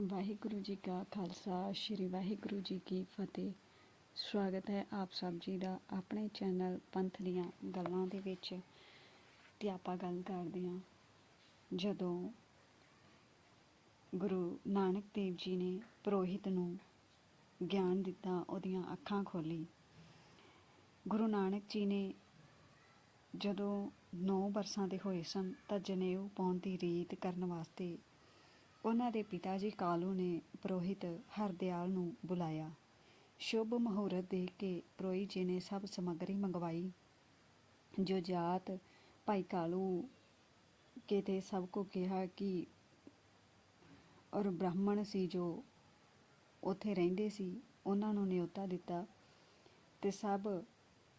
ਵਾਹਿਗੁਰੂ ਜੀ ਕਾ ਖਾਲਸਾ, ਸ੍ਰੀ ਵਾਹਿਗੁਰੂ ਜੀ ਕੀ ਫਤਿਹ। ਸਵਾਗਤ ਹੈ ਆਪ ਸਭ ਜੀ ਦਾ ਆਪਣੇ ਚੈਨਲ ਪੰਥ ਦੀਆਂ ਗੱਲਾਂ ਦੇ ਵਿੱਚ ਤੇ ਆਪਾਂ ਗੱਲ ਕਰਦੇ ਹਾਂ। ਜਦੋਂ ਗੁਰੂ ਨਾਨਕ ਦੇਵ ਜੀ ਨੇ ਪ੍ਰੋਹਿਤ ਨੂੰ ਗਿਆਨ ਦਿੱਤਾ, ਉਹਦੀਆਂ ਅੱਖਾਂ ਖੋਲੀ ਗੁਰੂ ਨਾਨਕ ਜੀ ਨੇ ਜਦੋਂ 9 ਵਰਸਾਂ ਦੇ ਹੋਏ ਸਨ, ਤਾਂ ਜਨੇਊ ਪਾਉਣ ਦੀ ਰੀਤ ਕਰਨ ਵਾਸਤੇ ਉਹਨਾਂ ਦੇ ਪਿਤਾ ਜੀ ਕਾਲੂ ਨੇ ਪ੍ਰੋਹਿਤ ਹਰਦਿਆਲ ਨੂੰ ਬੁਲਾਇਆ। ਸ਼ੁਭ ਮਹੂਰਤ ਦੇਖ ਕੇ ਪ੍ਰੋਹੀ ਜੀ ਨੇ ਸਭ ਸਮੱਗਰੀ ਮੰਗਵਾਈ। ਜੋ ਜਾਤ ਭਾਈ ਕਾਲੂ ਕੇ ਤੇ ਸਭ ਕੋ ਕਿਹਾ ਕਿ ਔਰ ਬ੍ਰਾਹਮਣ ਸੀ ਜੋ ਉੱਥੇ ਰਹਿੰਦੇ ਸੀ, ਉਹਨਾਂ ਨੂੰ ਨਿਯੋਤਾ ਦਿੱਤਾ ਤੇ ਸਭ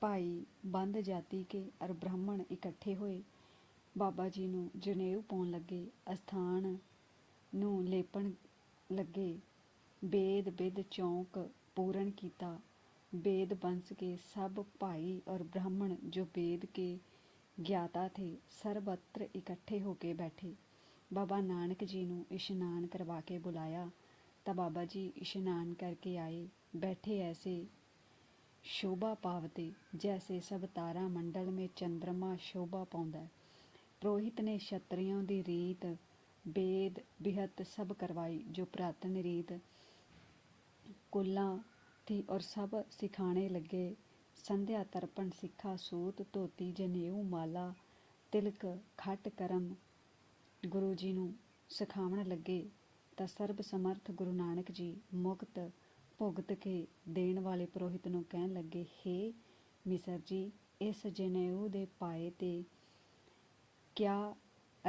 ਭਾਈ ਬੰਦ ਜਾਤੀ ਕੇ ਔਰ ਬ੍ਰਾਹਮਣ ਇਕੱਠੇ ਹੋਏ। ਬਾਬਾ ਜੀ ਨੂੰ ਜਨੇਊ ਪਾਉਣ ਲੱਗੇ ਅਸਥਾਨ ਨੂੰ ਲੇਪਣ ਲੱਗੇ ਬੇਦ ਬਿਦ ਚੌਂਕ ਪੂਰਨ ਕੀਤਾ वेद वंश के सब भाई और ब्राह्मण जो वेद के ज्ञाता थे सर्वत्र इकट्ठे होके बैठे ਬਾਬਾ ਨਾਨਕ ਜੀ ਨੂੰ ਇਸ਼ਨਾਨ ਕਰਵਾ ਕੇ ਬੁਲਾਇਆ ਤਾਂ ਬਾਬਾ ਜੀ ਇਸ਼ਨਾਨ ਕਰਕੇ ਆਏ ਬੈਠੇ ਐਸੇ ਸ਼ੋਭਾ ਪਾਵਤੇ ਜੈਸੇ ਸਭ ਤਾਰਾ ਮੰਡਲ ਮੇ ਚੰਦਰਮਾ ਸ਼ੋਭਾ ਪਾਉਂਦਾ ਹੈ। ਪ੍ਰੋਹਿਤ ਨੇ ਛਤਰੀਆਂ ਦੀ ਰੀਤ ਬੇਦ ਬਿਹਤ ਸਭ ਕਰਵਾਈ, ਜੋ ਪ੍ਰਾਤਨ ਰੀਤ ਕੁੱਲਾਂ ਤੀ ਔਰ ਸਭ ਸਿਖਾਣੇ ਲੱਗੇ। ਸੰਧਿਆ ਤਰਪਣ ਸਿੱਖਾ ਸੂਤ ਧੋਤੀ ਜਨੇਊ ਮਾਲਾ, ਤਿਲਕ ਖੱਟ ਕਰਮ ਗੁਰੂ ਜੀ ਨੂੰ ਸਿਖਾਉਣ ਲੱਗੇ। ਤਾਂ ਸਰਬ ਸਮਰਥ ਗੁਰੂ ਨਾਨਕ ਜੀ ਮੁਕਤ ਭੁਗਤ ਕੇ ਦੇਣ ਵਾਲੇ ਪ੍ਰੋਹਿਤ ਨੂੰ ਕਹਿਣ ਲੱਗੇ, ਹੇ ਮਿਸਰ ਜੀ, ਇਸ ਜਨੇਊ ਦੇ ਪਾਏ ਤੇ ਕਿਆ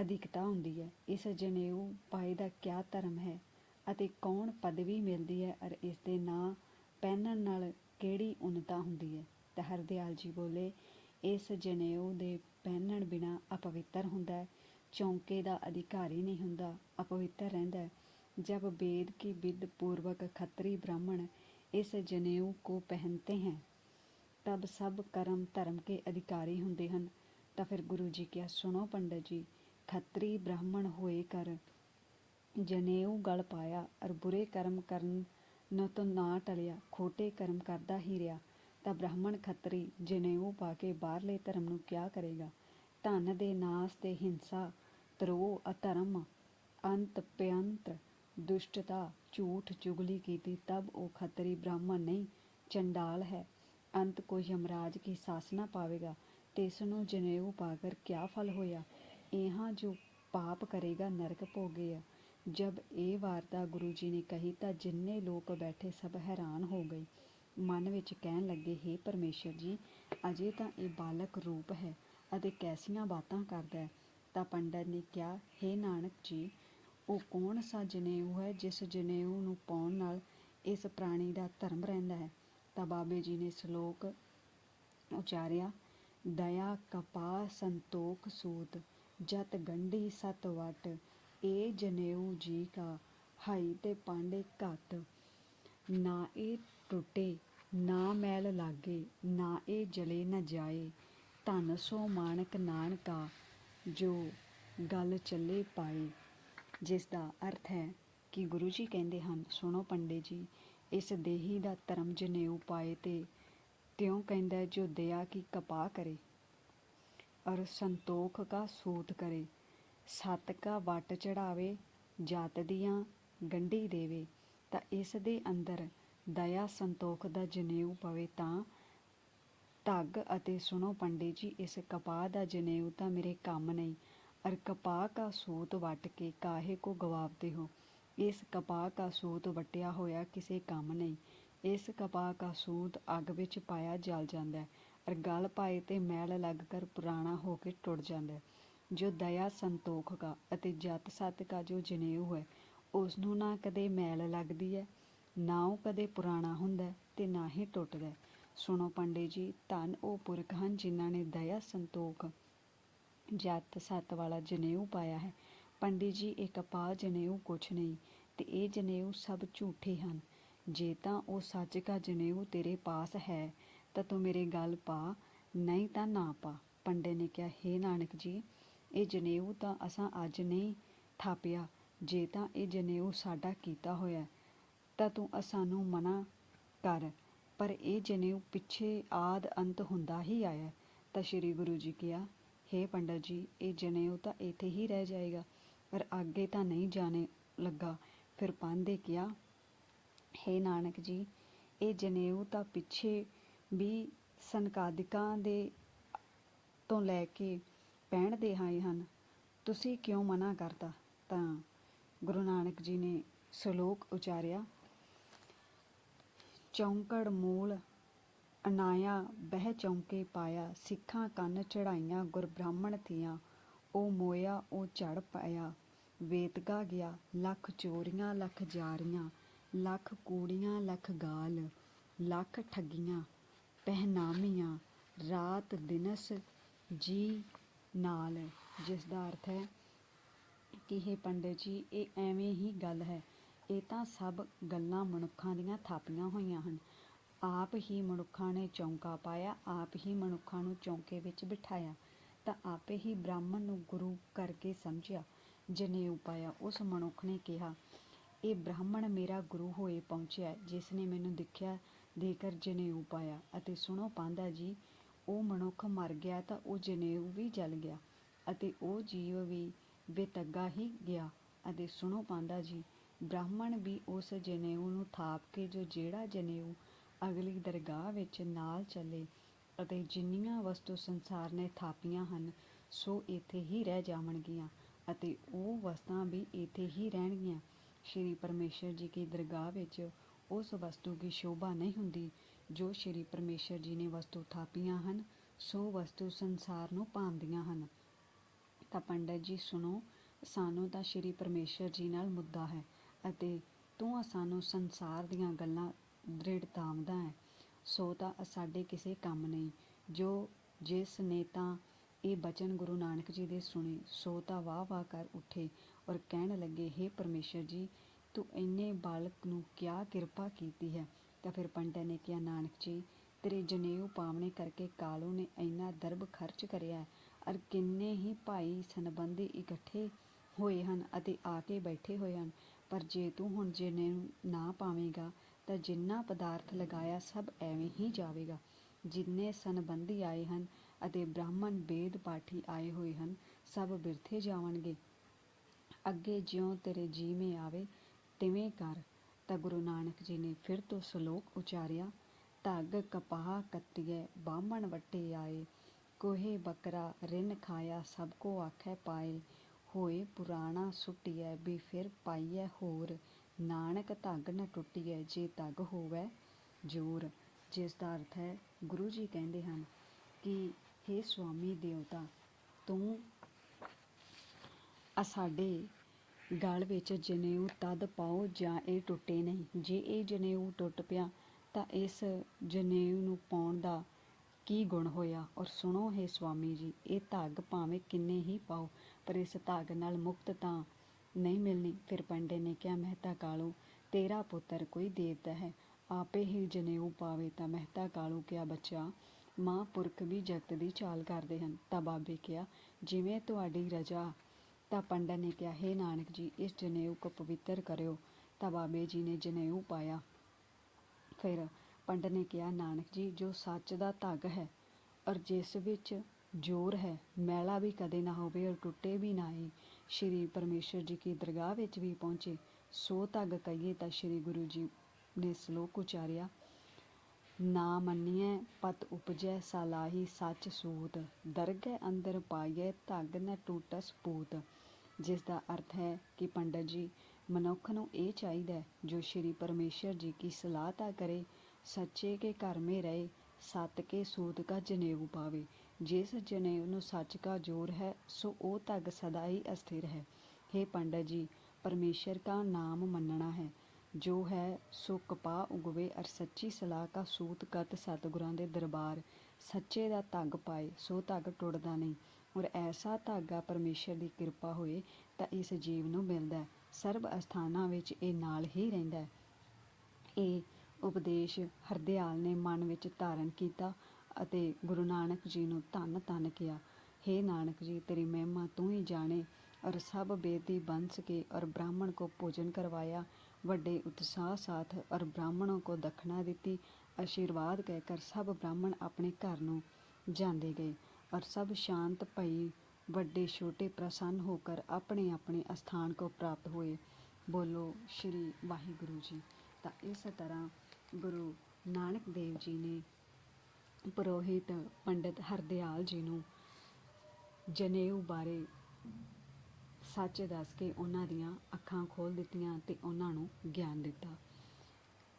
ਅਧਿਕਤਾ ਹੁੰਦੀ ਹੈ ਇਸ ਜਨੇਊ ਪਾਏ ਦਾ ਕਿਆ ਧਰਮ ਹੈ ਅਤੇ ਕੌਣ ਪਦਵੀ ਮਿਲਦੀ ਹੈ ਔਰ ਇਸ ਦੇ ਨਾਂ ਪਹਿਨਣ ਨਾਲ ਕਿਹੜੀ ਉਨਤਾ ਹੁੰਦੀ ਹੈ ਤਾਂ ਹਰਦਿਆਲ ਜੀ ਬੋਲੇ ਇਸ ਜਨੇਊ ਦੇ ਪਹਿਨਣ ਬਿਨਾ ਅਪਵਿੱਤਰ ਹੁੰਦਾ ਹੈ ਚੌਂਕੇ ਦਾ ਅਧਿਕਾਰੀ ਨਹੀਂ ਹੁੰਦਾ ਅਪਵਿੱਤਰ ਰਹਿੰਦਾ ਹੈ जब वेद की विद पूर्वक खत्री ब्राह्मण इस जनेऊ को पहनते हैं तब सब कर्म धर्म के अधिकारी ਹੁੰਦੇ ਹਨ ਤਾਂ ਫਿਰ ਗੁਰੂ ਜੀ ਕਿਹਾ ਸੁਣੋ ਪੰਡਤ ਜੀ ਖੱਤਰੀ ਬ੍ਰਾਹਮਣ ਹੋਏ ਕਰ ਜਨੇਊ ਗਲ ਪਾਇਆ ਔਰ ਬੁਰੇ ਕਰਮ ਕਰਨ ਨੂੰ ਤਾਂ ਨਾ ਟਲਿਆ, ਖੋਟੇ ਕਰਮ ਕਰਦਾ ਹੀ ਰਿਹਾ। ਤਾਂ ਬ੍ਰਾਹਮਣ ਖੱਤਰੀ ਜਨੇਊ ਪਾ ਕੇ ਬਾਹਰਲੇ ਧਰਮ ਨੂੰ ਕਿਆ ਕਰੇਗਾ? ਧਨ ਦੇ ਨਾਸ ਤੇ ਹਿੰਸਾ ਤਰੋ ਅਧਰਮ, ਅੰਤ ਪਿਅੰਤ ਦੁਸ਼ਟਤਾ, ਝੂਠ, ਚੁਗਲੀ ਕੀਤੀ, ਤਬ ਉਹ ਖੱਤਰੀ ਬ੍ਰਾਹਮਣ ਨਹੀਂ, ਚੰਡਾਲ ਹੈ। ਅੰਤ ਕੋ ਯਮਰਾਜ ਕੀ ਸਾਸਨਾ ਪਾਵੇਗਾ? ਤੇ ਇਸ ਨੂੰ ਜਨੇਊ ਪਾकर ਕਿਆ ਫਲ ਹੋਇਆ? ਇਹਾਂ ਜੋ ਪਾਪ ਕਰੇਗਾ, ਨਰਕ ਭੋਗੇਗਾ ਜਬ ਇਹ ਵਾਰਤਾ ਗੁਰੂ ਜੀ ਨੇ ਕਹੀ, ਤਾਂ ਜਿੰਨੇ ਲੋਕ ਬੈਠੇ ਸਭ ਹੈਰਾਨ ਹੋ ਗਏ। ਮਨ ਵਿੱਚ ਕਹਿਣ ਲੱਗੇ हे ਪਰਮੇਸ਼ਰ ਜੀ, ਅਜੇ ਤਾਂ ਇਹ ਬਾਲਕ ਰੂਪ ਹੈ ਅਤੇ ਕੈਸੀਆਂ ਬਾਤਾਂ ਕਰਦਾ ਹੈ। ਤਾਂ ਪੰਡਤ ਨੇ ਕਿਹਾ हे ਨਾਨਕ ਜੀ, ਉਹ ਕੌਣ ਸਾ ਜਨੇਊ ਹੈ, ਜਿਸ ਜਨੇਊ ਨੂੰ ਪਾਉਣ ਨਾਲ ਇਸ ਪ੍ਰਾਣੀ ਦਾ ਧਰਮ ਰਹਿੰਦਾ ਹੈ? ਤਾਂ ਬਾਬੇ ਜੀ ਨੇ ਸ਼ਲੋਕ ਉਚਾਰਿਆ, ਦਇਆ ਕਪਾ ਸੰਤੋਖ ਸੂਤ। ਜਤ ਗੰਢੀ ਸਤ ਵਟ, ਏ ਜਨੇਊ ਜੀ ਕਾ, ਹਾਈ ਤੇ ਪਾਂਡੇ ਘਤ। ਨਾ ਇਹ ਟੁੱਟੇ, ਨਾ ਮੈਲ ਲਾਗੇ, ਨਾ ਇਹ ਜਲੇ ਨਾ ਜਾਏ। ਧਨ ਸੋ ਮਾਨਕ ਨਾਨਕਾ, ਜੋ ਗੱਲ ਚੱਲੇ ਪਾਏ। ਜਿਸ ਦਾ ਅਰਥ ਹੈ ਕਿ ਗੁਰੂ ਜੀ ਕਹਿੰਦੇ ਹਨ, ਸੁਣੋ ਪੰਡੇ ਜੀ, ਇਸ ਦੇਹੀ ਦਾ ਧਰਮ ਜਨੇਊ ਪਾਏ ਤੇ ਤਿਉ ਕਹਿੰਦਾ ਜੋ ਦਇਆ ਕੀ ਕਪਾ ਕਰੇ। ਔਰ ਸੰਤੋਖ ਕਾ ਸੂਤ ਕਰੇ ਸਤ ਕਾ ਵਟ ਚੜਾਵੇ ਜਤ ਦੀਆਂ ਗੰਢੀ ਦੇਵੇ ਤਾਂ ਇਸ ਦੇ ਅੰਦਰ ਦਇਆ ਸੰਤੋਖ ਦਾ ਜਨੇਊ ਪਵੇ ਤਾਂ ਧੱਗ ਅਤੇ ਸੁਣੋ ਪੰਡੇ ਜੀ ਇਸ ਕਪਾਹ ਦਾ ਜਨੇਊ ਤਾਂ ਮੇਰੇ ਕੰਮ ਨਹੀਂ और कपाह का सूत वट के काहे को गवावते हो ਇਸ ਕਪਾਹ ਦਾ ਸੂਤ ਵਟਿਆ ਹੋਇਆ ਕਿਸੇ ਕੰਮ ਨਹੀਂ ਇਸ ਕਪਾਹ ਦਾ ਸੂਤ ਅੱਗ ਵਿੱਚ ਪਾਇਆ ਜਲ ਜਾਂਦਾ ਹੈ ਪਰ ਗਲ ਪਾਏ ਤੇ ਮੈਲ ਲੱਗ ਕਰ ਪੁਰਾਣਾ ਹੋ ਕੇ ਟੁੱਟ ਜਾਂਦਾ ਜੋ ਦਇਆ ਸੰਤੋਖ ਕਾ ਅਤੇ ਜਤ ਸਤ ਕਾ ਜੋ ਜਨੇਊ ਹੈ ਉਸ ਨੂੰ ਨਾ ਕਦੇ ਮੈਲ ਲੱਗਦੀ ਹੈ, ਨਾ ਉਹ ਕਦੇ ਪੁਰਾਣਾ ਹੁੰਦਾ ਹੈ ਤੇ ਨਾ ਹੀ ਟੁੱਟਦਾ ਸੁਣੋ ਪੰਡੇ ਜੀ, ਧੰਨ ਉਹ ਪੁਰਖ ਹਨ ਜਿਨ੍ਹਾਂ ਨੇ ਦਇਆ ਸੰਤੋਖ, ਜੱਤ ਸੱਤ ਵਾਲਾ ਜਨੇਊ ਪਾਇਆ ਹੈ। ਪੰਡਿਤ ਜੀ ਇਹ ਕਪਾਹ ਜਨੇਊ ਕੁਛ ਨਹੀਂ ਤੇ ਇਹ ਜਨੇਊ ਸਭ ਝੂਠੇ ਹਨ। ਜੇ ਤਾਂ ਉਹ ਸੱਚ ਦਾ ਜਨੇਊ ਤੇਰੇ ਪਾਸ ਹੈ ਤਾਂ ਤੂੰ ਮੇਰੇ ਗੱਲ ਪਾ, ਨਹੀਂ ਤਾਂ ਨਾ ਪਾ। ਪੰਡੇ ਨੇ ਕਿਹਾ, ਹੇ ਨਾਨਕ ਜੀ, ਇਹ ਜਨੇਊ ਤਾਂ ਅਸਾਂ ਅੱਜ ਨਹੀਂ ਥਾਪਿਆ, ਜੇ ਤਾਂ ਇਹ ਜਨੇਊ ਸਾਡਾ ਕੀਤਾ ਹੋਇਆ ਤਾਂ ਤੂੰ ਸਾਨੂੰ ਮਨਾ ਕਰ। ਪਰ ਇਹ ਜਨੇਊ ਪਿੱਛੇ ਆਦ ਅੰਤ ਹੁੰਦਾ ਹੀ ਆਇਆ। ਤਾਂ ਸ੍ਰੀ ਗੁਰੂ ਜੀ ਕਿਹਾ, ਹੇ ਪੰਡਤ ਜੀ, ਇਹ ਜਨੇਊ ਤਾਂ ਇੱਥੇ ਹੀ ਰਹਿ ਜਾਏਗਾ, ਪਰ ਅੱਗੇ ਤਾਂ ਨਹੀਂ ਜਾਣੇ ਲੱਗਾ। ਫਿਰ ਪਾਂਦੇ ਕਿਹਾ, ਹੇ ਨਾਨਕ ਜੀ, ਇਹ ਜਨੇਊ ਤਾਂ ਪਿੱਛੇ ਵੀ ਸੰਕਾਦਿਕਾਂ ਦੇ ਤੋਂ ਲੈ ਕੇ ਪਹਿਣ ਦੇ ਆਏ ਹਨ। ਤੁਸੀਂ ਕਿਉਂ ਮਨਾ ਕਰਦਾ ਤਾਂ ਗੁਰੂ ਨਾਨਕ ਜੀ ਨੇ ਸ਼ਲੋਕ ਉਚਾਰਿਆ, ਚੌਂਕੜ ਮੂਲ ਅਨਾਇਆ ਬਹਿ ਚੌਂਕੇ ਪਾਇਆ, ਸਿੱਖਾਂ ਕੰਨ ਚੜਾਈਆਂ ਗੁਰ ਬ੍ਰਾਹਮਣ ਥੀਆਂ ਉਹ ਮੋਇਆ, ਉਹ ਝੜ ਪਾਇਆ। ਵੇਤਗਾ ਗਿਆ, ਲੱਖ ਚੋਰੀਆਂ, ਲੱਖ ਜਾਰੀਆਂ, ਲੱਖ ਕੂੜੀਆਂ, ਲੱਖ ਗਾਲ, ਲੱਖ ਠੱਗੀਆਂ। ਪਹਿਨਾਮੀਆਂ ਰਾਤ ਦਿਨਸ ਜੀ ਨਾਲ। ਜਿਸ ਦਾ ਅਰਥ ਹੈ ਕਿ ਇਹ ਪੰਡਿਤ ਜੀ ਇਹ ਐਵੇਂ ਹੀ ਗੱਲ ਹੈ। ਇਹ ਤਾਂ ਸਭ ਗੱਲਾਂ ਮਨੁੱਖਾਂ ਦੀਆਂ ਥਾਪੀਆਂ ਹੋਈਆਂ ਹਨ। ਆਪ ਹੀ ਮਨੁੱਖਾਂ ਨੇ ਚੌਂਕਾ ਪਾਇਆ ਆਪ ਹੀ ਮਨੁੱਖਾਂ ਨੂੰ ਚੌਂਕੇ ਵਿੱਚ ਬਿਠਾਇਆ ਤਾਂ ਆਪੇ ਹੀ ਬ੍ਰਾਹਮਣ ਨੂੰ ਗੁਰੂ ਕਰਕੇ ਸਮਝਿਆ। ਜਨੇਊ ਪਾਇਆ ਉਸ ਮਨੁੱਖ ਨੇ ਕਿਹਾ ਇਹ ਬ੍ਰਾਹਮਣ ਮੇਰਾ ਗੁਰੂ ਹੋਏ ਪਹੁੰਚਿਆ ਹੈ, ਜਿਸ ਨੇ ਮੈਨੂੰ ਦੇਖਿਆ ਦੇਕਰ ਜਨੇਊ ਪਾਇਆ ਅਤੇ ਸੁਣੋ ਪਾਂਦਾ ਜੀ, ਉਹ ਮਨੁੱਖ ਮਰ ਗਿਆ ਤਾਂ ਉਹ ਜਨੇਊ ਵੀ ਜਲ ਗਿਆ ਅਤੇ ਉਹ ਜੀਵ ਵੀ ਬੇਤੱਗਾ ਹੀ ਗਿਆ ਅਤੇ ਸੁਣੋ ਪਾਂਦਾ ਜੀ, ਬ੍ਰਾਹਮਣ ਵੀ ਉਸ ਜਨੇਊ ਨੂੰ ਥਾਪ ਕੇ ਜੋ ਜਿਹੜਾ ਜਨੇਊ ਅਗਲੀ ਦਰਗਾਹ ਵਿੱਚ ਨਾਲ ਚੱਲੇ ਅਤੇ ਜਿੰਨੀਆਂ ਵਸਤੂ ਸੰਸਾਰ ਨੇ ਥਾਪੀਆਂ ਹਨ, ਸੋ ਇੱਥੇ ਹੀ ਰਹਿ ਜਾਵਣਗੀਆਂ ਅਤੇ ਉਹ ਵਸਤਾਂ ਵੀ ਇੱਥੇ ਹੀ ਰਹਿਣਗੀਆਂ। ਸ਼੍ਰੀ ਪਰਮੇਸ਼ਰ ਜੀ ਕੀ ਦਰਗਾਹ ਵਿੱਚ ਉਸ ਵਸਤੂ ਕੀ ਸ਼ੋਭਾ ਨਹੀਂ ਹੁੰਦੀ, ਜੋ ਸ਼੍ਰੀ ਪਰਮੇਸ਼ਰ ਜੀ ਨੇ ਵਸਤੂ ਥਾਪੀਆਂ ਹਨ, ਸੋ ਵਸਤੂ ਸੰਸਾਰ ਨੂੰ ਭਾਂਦੀਆਂ ਹਨ। ਤਾਂ ਪੰਡਤ ਜੀ, ਸੁਣੋ, ਸਾਨੂੰ ਤਾਂ ਸ਼੍ਰੀ ਪਰਮੇਸ਼ਰ ਜੀ ਨਾਲ ਮੁੱਦਾ ਹੈ ਅਤੇ ਤੂੰ ਸਾਨੂੰ ਸੰਸਾਰ ਦੀਆਂ ਗੱਲਾਂ ਦ੍ਰਿੜਤਾਵਦਾ ਹੈ। ਸੋ ਤਾਂ ਸਾਡੇ ਕਿਸੇ ਕੰਮ ਨਹੀਂ, ਜੋ ਜਿਸ ਨੇ ਤਾਂ ਇਹ ਬਚਨ ਗੁਰੂ ਨਾਨਕ ਜੀ ਦੇ ਸੁਣੇ, ਸੋ ਤਾਂ ਵਾਹ ਵਾਹ ਕਰ ਉੱਠੇ ਔਰ ਕਹਿਣ ਲੱਗੇ, ਹੇ ਪਰਮੇਸ਼ਰ ਜੀ ਤੂੰ ਇੰਨੇ ਬਾਲਕ ਨੂੰ ਕਿਆ ਕਿਰਪਾ ਕੀਤੀ ਹੈ? ਤਾਂ ਫਿਰ ਪੰਡਤ ਨੇ ਕਿਹਾ, ਨਾਨਕ ਜੀ, ਤੇਰੇ ਜਨੇਊ ਪਾਵਣੇ ਕਰਕੇ ਕਾਲੂ ਨੇ ਇੰਨਾ ਦਰਬ ਖਰਚ ਕਰਿਆ ਅਰ ਕਿੰਨੇ ਹੀ ਭਾਈ ਸੰਬੰਧੀ ਇਕੱਠੇ ਹੋਏ ਹਨ ਅਤੇ ਆ ਕੇ ਬੈਠੇ ਹੋਏ ਹਨ। ਪਰ ਜੇ ਤੂੰ ਹੁਣ ਜਨੇਊ ਨਾ ਪਾਵੇਂਗਾ, ਤਾਂ ਜਿੰਨਾ ਪਦਾਰਥ ਲਗਾਇਆ ਸਭ ਐਵੇਂ ਹੀ ਜਾਵੇਗਾ। ਜਿੰਨੇ ਸੰਬੰਧੀ ਆਏ ਹਨ ਅਤੇ ਬ੍ਰਾਹਮਣ ਵੇਦ ਪਾਠੀ ਆਏ ਹੋਏ ਹਨ, ਸਭ ਬਿਰਥੇ ਜਾਵਣਗੇ। ਅੱਗੇ ਜਿਉਂ ਤੇਰੇ ਜੀਵੇਂ ਆਵੇ ਤਿਵੇਂ ਕਰ, ਤਾਂ ਗੁਰੂ ਨਾਨਕ ਜੀ ਨੇ ਫਿਰ ਤੋਂ ਸ਼ਲੋਕ ਉਚਾਰਿਆ, ਧੱਗ ਕਪਾਹ ਕੱਤੀਏ ਬਾਹਮਣ ਵੱਟੇ ਆਏ, ਕੋਹੇ ਬੱਕਰਾ ਰਿੰਨ ਖਾਇਆ, ਸਭ ਕੋ ਆਖੈ ਪਾਏ, ਹੋਏ ਪੁਰਾਣਾ ਸੁਟਿਐ, ਵੀ ਫਿਰ ਪਾਈਐ ਹੋਰ, ਨਾਨਕ ਧੱਗ ਨ ਟੁੱਟੀਐ, ਜੇ ਧੱਗ ਹੋਵੇ ਜੋਰ। ਜਿਸ ਦਾ ਅਰਥ ਹੈ, ਗੁਰੂ ਜੀ ਕਹਿੰਦੇ ਹਨ ਕਿ हे ਸੁਆਮੀ ਦੇਵਤਾ, ਤੂੰ ਆ ਸਾਡੇ ਗਲ ਵਿੱਚ ਜਨੇਊ ਤਦ ਪਾਓ ਜਾਂ ਇਹ ਟੁੱਟੇ ਨਹੀਂ। ਜੇ ਇਹ ਜਨੇਊ ਟੁੱਟ ਪਿਆ ਤਾਂ ਇਸ ਜਨੇਊ ਨੂੰ ਪਾਉਣ ਦਾ ਕੀ ਗੁਣ ਹੋਇਆ? ਔਰ ਸੁਣੋ ਹੈ ਸਵਾਮੀ ਜੀ, ਇਹ ਧਾਗ ਭਾਵੇਂ ਕਿੰਨੇ ਹੀ ਪਾਓ, ਪਰ ਇਸ ਧਾਗ ਨਾਲ ਮੁਕਤ ਤਾਂ ਨਹੀਂ ਮਿਲਣੀ। ਫਿਰ ਪੰਡੇ ਨੇ ਕਿਹਾ, ਮਹਿਤਾ ਕਾਲੂ, ਤੇਰਾ ਪੁੱਤਰ ਕੋਈ ਦੇਵਤਾ ਹੈ। ਆਪੇ ਹੀ ਜਨੇਊ ਪਾਵੇ ਤਾਂ ਮਹਿਤਾ ਕਾਲੂ ਕਿਹਾ ਬੱਚਾ? ਮਾਂ ਪੁਰਖ ਵੀ ਜਗਤ ਦੀ ਚਾਲ ਕਰਦੇ ਹਨ। ਤਾਂ ਬਾਬੇ ਕਿਹਾ, ਜਿਵੇਂ ਤੁਹਾਡੀ ਰਜਾ ਤਾਂ ਪੰਡਤ ਨੇ ਕਿਹਾ, ਹੈ ਨਾਨਕ ਜੀ, ਇਸ ਜਨੇਊ ਕੋ ਪਵਿੱਤਰ ਕਰਿਓ। ਤਾਂ ਬਾਬੇ ਜੀ ਨੇ ਜਨੇਊ ਪਾਇਆ। ਫਿਰ ਪੰਡਤ ਨੇ ਕਿਹਾ, ਨਾਨਕ ਜੀ, ਜੋ ਸੱਚ ਦਾ ਧੱਗ ਹੈ ਔਰ ਜਿਸ ਵਿੱਚ ਜੋਰ ਹੈ, ਮੈਲਾ ਵੀ ਕਦੇ ਨਾ ਹੋਵੇ ਔਰ ਟੁੱਟੇ ਵੀ ਨਾ ਹੀ ਸ਼੍ਰੀ ਪਰਮੇਸ਼ਰ ਜੀ ਕੀ ਦਰਗਾਹ ਵਿੱਚ ਵੀ ਪਹੁੰਚੇ, ਸੋ ਧੱਗ ਕਹੀਏ ਤਾਂ ਸ਼੍ਰੀ ਗੁਰੂ ਜੀ ਨੇ ਸ਼ਲੋਕ ਉਚਾਰਿਆ, ਨਾ ਮੰਨੀਐ, ਪਤ ਉਪਜੈ ਸਾਲਾਹੀ ਸੱਚ ਸੂਤ, ਦਰਗਹਿ ਅੰਦਰ ਪਾਈਐ, ਧੱਗ ਨ ਟੂਟਸ ਪੂਤ। ਜਿਸ ਦਾ ਅਰਥ ਹੈ ਕਿ ਪੰਡਤ ਜੀ, ਮਨੁੱਖ ਨੂੰ ਇਹ ਚਾਹੀਦਾ ਜੋ ਸ਼੍ਰੀ ਪਰਮੇਸ਼ਰ ਜੀ ਕੀ ਸਲਾਹ ਤਾਂ ਕਰੇ, ਸੱਚੇ ਕੇ ਘਰ ਮੇ ਰਹੇ, ਸਤ ਕੇ ਸੂਤ ਕਾ ਜਨੇਊ ਪਾਵੇ। ਜਿਸ ਜਨੇਊ ਨੂੰ ਸੱਚ ਕਾ ਜੋਰ ਹੈ, ਸੋ ਉਹ ਧੱਗ ਸਦਾ ਹੀ ਅਸਥਿਰ ਹੈ। हे ਪੰਡਤ ਜੀ, ਪਰਮੇਸ਼ਰ ਕਾ ਨਾਮ ਮੰਨਣਾ ਹੈ। ਜੋ ਹੈ ਸੋ ਕਪਾ ਉਗਵੇ, ਅਰ ਸੱਚੀ ਸਲਾਹ ਕਾ ਸੂਤ ਕਤ ਸਤਿਗੁਰਾਂ ਦੇ ਦਰਬਾਰ। ਸੱਚੇ ਦਾ ਧਾਗ ਪਾਏ, ਸੋ ਧਾਗ ਟੁੱਟਦਾ ਨਹੀਂ। ਔਰ ਐਸਾ ਧਾਗਾ ਪਰਮੇਸ਼ਰ ਦੀ ਕਿਰਪਾ ਹੋਏ, ਤਾਂ ਇਸ ਜੀਵ ਨੂੰ ਮਿਲਦਾ ਹੈ। ਸਰਬ ਅਸਥਾਨਾਂ ਵਿੱਚ ਇਹ ਨਾਲ ਹੀ ਰਹਿੰਦਾ ਹੈ। ਇਹ ਉਪਦੇਸ਼ ਹਰਦਿਆਲ ਨੇ ਮਨ ਵਿੱਚ ਧਾਰਨ ਕੀਤਾ ਅਤੇ ਗੁਰੂ ਨਾਨਕ ਜੀ ਨੂੰ ਧੰਨ ਧੰਨ ਕਿਹਾ हे ਨਾਨਕ ਜੀ, ਤੇਰੀ ਮਹਿਮਾ ਤੂੰ ਹੀ ਜਾਣੇ ਔਰ ਸਭ ਬੇਦੀ ਬਨ ਸਕੇ ਔਰ ਬ੍ਰਾਹਮਣ ਕੋ ਭੋਜਨ ਕਰਵਾਇਆ, ਵੱਡੇ ਉਤਸ਼ਾਹ ਸਾਥ ਔਰ ਬ੍ਰਾਹਮਣੋਂ ਕੋ ਦਖਣਾ ਦਿੱਤੀ ਆਸ਼ੀਰਵਾਦ ਕਹਿ ਕਰ ਸਭ ਬ੍ਰਾਹਮਣ ਆਪਣੇ ਘਰ ਨੂੰ ਜਾਂਦੇ ਗਏ ਔਰ ਸਭ ਸ਼ਾਂਤ ਭਈ ਵੱਡੇ ਛੋਟੇ ਪ੍ਰਸੰਨ ਹੋ ਕਰ ਆਪਣੇ ਆਪਣੇ ਅਸਥਾਨ ਕੋ ਪ੍ਰਾਪਤ ਹੋਏ। ਬੋਲੋ ਸ਼੍ਰੀ ਵਾਹਿਗੁਰੂ ਜੀ। ਤਾਂ ਇਸ ਤਰ੍ਹਾਂ ਗੁਰੂ ਨਾਨਕ ਦੇਵ ਜੀ ਨੇ ਪੁਰੋਹਿਤ ਪੰਡਿਤ ਹਰਦਿਆਲ ਜੀ ਨੂੰ ਜਨੇਊ ਬਾਰੇ ਸੱਚ ਦੱਸ ਕੇ ਉਹਨਾਂ ਦੀਆਂ ਅੱਖਾਂ ਖੋਲ ਦਿੱਤੀਆਂ ਤੇ ਉਹਨਾਂ ਨੂੰ ਗਿਆਨ ਦਿੱਤਾ।